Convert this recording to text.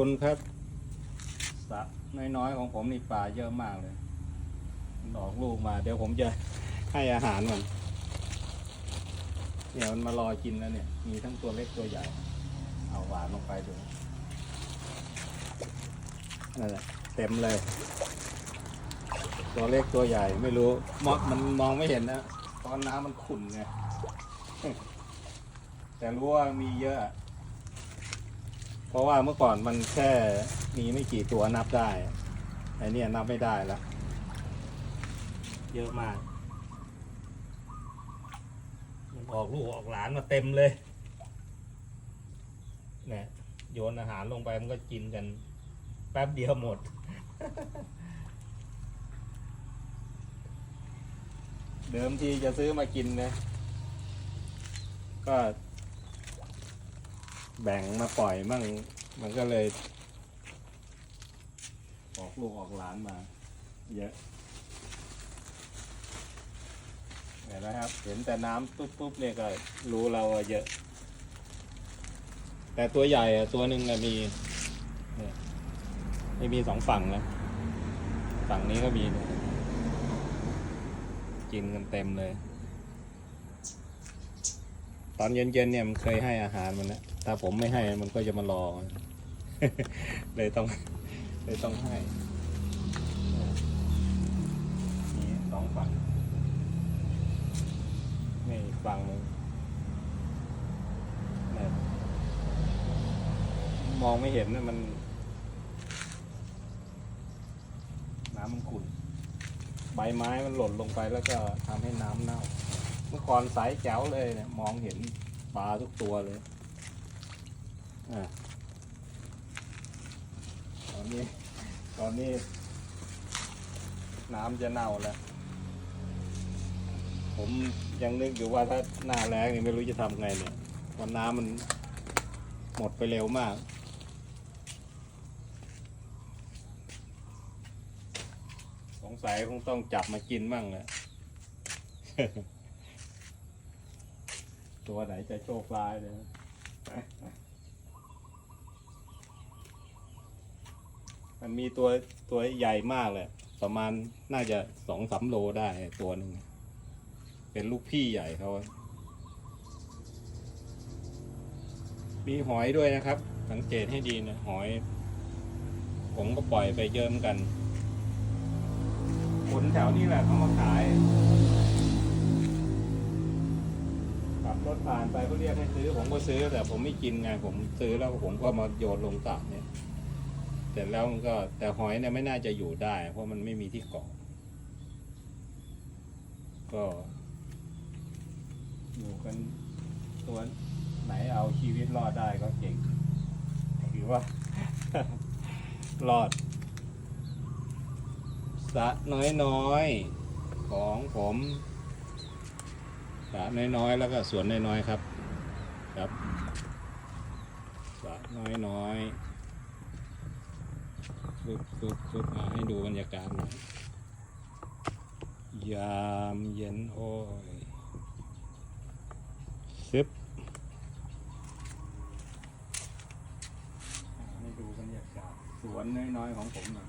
คุณครับสะน้อยๆของผมนี่ปลาเยอะมากเลยมันอกลูกมา เดี๋ยวผมจะให้อาหารมันเนี่ยมันมารอกินแล้วเนี่ย มีทั้งตัวเล็กตัวใหญ่ เอาหวานลงไปดูนั่นแหละเต็มเลย ตัวเล็กตัวใหญ่ไม่รู้มองมันมองไม่เห็นนะตอนน้ำมันขุ่นไงแต่รู้ว่ามีเยอะ ราะว่าเมื่อก่อนมันแค่มีไม่กี่ตัวนับได้ไอ้เนี่ยนับไม่ได้แล้ว เยอะมาก มันออกลูกออกหลานมาเต็มเลยเนี่ยโยนอาหารลงไปมันก็กินกัน แป๊บเดียวหมด เดิมทีจะซื้อมากินนะก็ แบ่งมาปล่อยมั่ง มันก็เลย ออกลูกออกหลานมา เยอะเห็นไหมครับ เห็นแต่น้ำปุ๊บปุ๊บเนี่ยก็รู้เราเยอะ แต่ตัวใหญ่อะตัวหนึ่งอะมีนี่มีสองฝั่งนะฝั่งนี้ก็มี กินกันเต็มเลย ตอนเย็นๆเนี่ยมันเคยให้อาหารมันนะถ้าผมไม่ให้มันก็จะมารอ เลยต้องเลยต้องให้นี่สองฝั่งนี่ฝั่งนึงมองไม่เห็นนะมัน น้ำมันขุ่นใบไม้มันหล่นลงไปแล้วก็ทำให้น้ำเน่า มื่อก่อนใสแจ๋วเลยเนี่ยมองเห็นปลาทุกตัวเลยอะตอนนี้ ตอนนี้ น้ำจะเน่าแล้ว ผมยังนึกอยู่ว่าถ้าหน้าแล้งนี่ไม่รู้จะทำไงเนี่ยวันน้ำมันหมดไปเร็วมากสงสัยคงต้องจับมากินบ้างแหละ ตัวไหนจะโชคร้ายเลยมันมีตัวตัวใหญ่มากเลย ประมาณน่าจะสองสามโลได้ตัวหนึ่ง เป็นลูกพี่ใหญ่เขามีหอยด้วยนะครับ สังเกตให้ดีนะหอย ผมก็ปล่อยไปเยอะเหมือนกัน คนแถวนี้แหละเขามาขาย รถผ่านไปเขาเรียกให้ซื้อ ผมก็ซื้อแต่ผมไม่กินไงผมซื้อแล้วผมก็มาโยนลงสระเนี่ยเสร็จแล้วมันก็แต่หอยเนี่ยไม่น่าจะอยู่ได้ เพราะมันไม่มีที่เกาะก็อยู่กันตัวไหนเอาชีวิตรอดได้ก็เก่งถือว่า รอดสะน้อยๆ ของผม ระน้อยๆ แล้วก็สวนน้อยๆ ครับ ครับสระน้อยๆฟึบฟึบฟึบมาให้ดูบรรยากาศหน่อย ยามเย็นโอ้ยซึบให้ดูบรรยากาศสวนน้อยๆ ของผมหน่อย